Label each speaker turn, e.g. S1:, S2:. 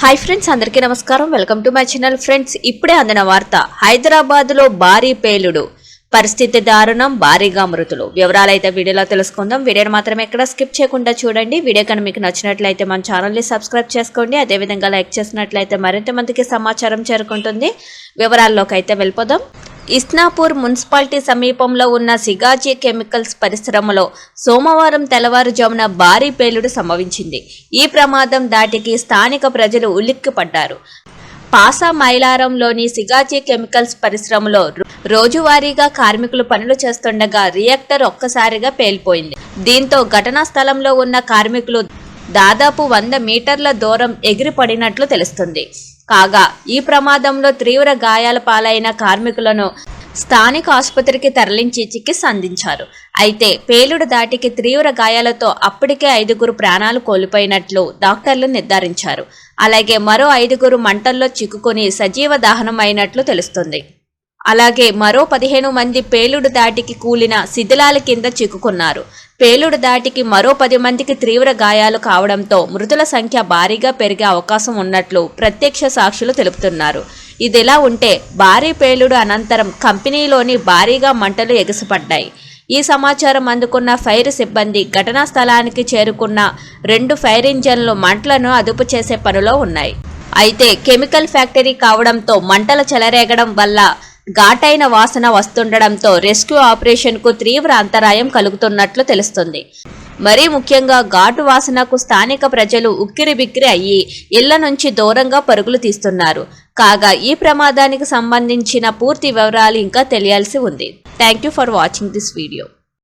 S1: Hi friends అందరికీ నమస్కారం. Welcome to my channel friends ఇప్పుడే అందిన వార్త హైదరాబాద్లో భారీ పేలుడు. పరిస్థితి దారుణం భారీగా మృతులు వివరాలైతే వీడియోలో తెలుసుకుందాం. వీడియోని మాత్రం ఎక్కడ స్కిప్ చేయకుండా చూడండి. వీడియో కనుక మీకు నచ్చినట్లయితే మన ఛానల్ని సబ్స్క్రైబ్ చేసుకోండి. అదేవిధంగా లైక్ చేసినట్లయితే మరింత మందికి సమాచారం చేరుకుంటుంది. వివరాల్లోకి అయితే వెళ్ళిపోదాం. ఇస్నాపూర్ మున్సిపాలిటీ సమీపంలో ఉన్న సిగాజీ కెమికల్స్ పరిశ్రమలో సోమవారం తెల్లవారుజామున భారీ పేలుడు సంభవించింది. ఈ ప్రమాదం దాటికి స్థానిక ప్రజలు ఉలిక్కిపడ్డారు. పాసా మైలారంలోని సిగాజీ కెమికల్స్ పరిశ్రమలో రోజువారీగా కార్మికులు పనులు చేస్తుండగా రియాక్టర్ ఒక్కసారిగా పేలిపోయింది. దీంతో ఘటనా స్థలంలో ఉన్న కార్మికులు దాదాపు వంద మీటర్ల దూరం ఎగిరిపడినట్లు తెలుస్తుంది. కాగా ఈ ప్రమాదంలో తీవ్ర గాయాల పాలైన కార్మికులను స్థానిక ఆసుపత్రికి తరలించి చికిత్స అందించారు. అయితే పేలుడు దాటికి తీవ్ర గాయాలతో అప్పటికే ఐదుగురు ప్రాణాలు కోల్పోయినట్లు డాక్టర్లు నిర్ధారించారు. అలాగే మరో ఐదుగురు మంటల్లో చిక్కుకొని సజీవ దహనం అయినట్లు తెలుస్తుంది. అలాగే మరో పదిహేను మంది పేలుడు దాటికి కూలిన శిథిలాల కింద చిక్కుకున్నారు. పేలుడు దాటికి మరో పది మందికి తీవ్ర గాయాలు కావడంతో మృతుల సంఖ్య భారీగా పెరిగే అవకాశం ఉన్నట్లు ప్రత్యక్ష సాక్షులు తెలుపుతున్నారు. ఇదిలా ఉంటే భారీ పేలుడు అనంతరం కంపెనీలోని భారీగా మంటలు ఎగసిపడ్డాయి. ఈ సమాచారం అందుకున్న ఫైర్ సిబ్బంది ఘటనా స్థలానికి చేరుకున్న రెండు ఫైర్ ఇంజన్లు మంటలను అదుపు చేసే పనిలో ఉన్నాయి. అయితే కెమికల్ ఫ్యాక్టరీ కావడంతో మంటలు చెలరేగడం వల్ల ఘాటైన వాసన వస్తుండడంతో రెస్క్యూ ఆపరేషన్కు తీవ్ర అంతరాయం కలుగుతున్నట్లు తెలుస్తుంది. మరీ ముఖ్యంగా ఘాటు వాసనకు స్థానిక ప్రజలు ఉక్కిరి బిక్కిరి అయ్యి ఇళ్ళ నుంచి దూరంగా పరుగులు తీస్తున్నారు. కాగా ఈ ప్రమాదానికి సంబంధించిన పూర్తి వివరాలు ఇంకా తెలియాల్సి ఉంది. Thank you for watching this video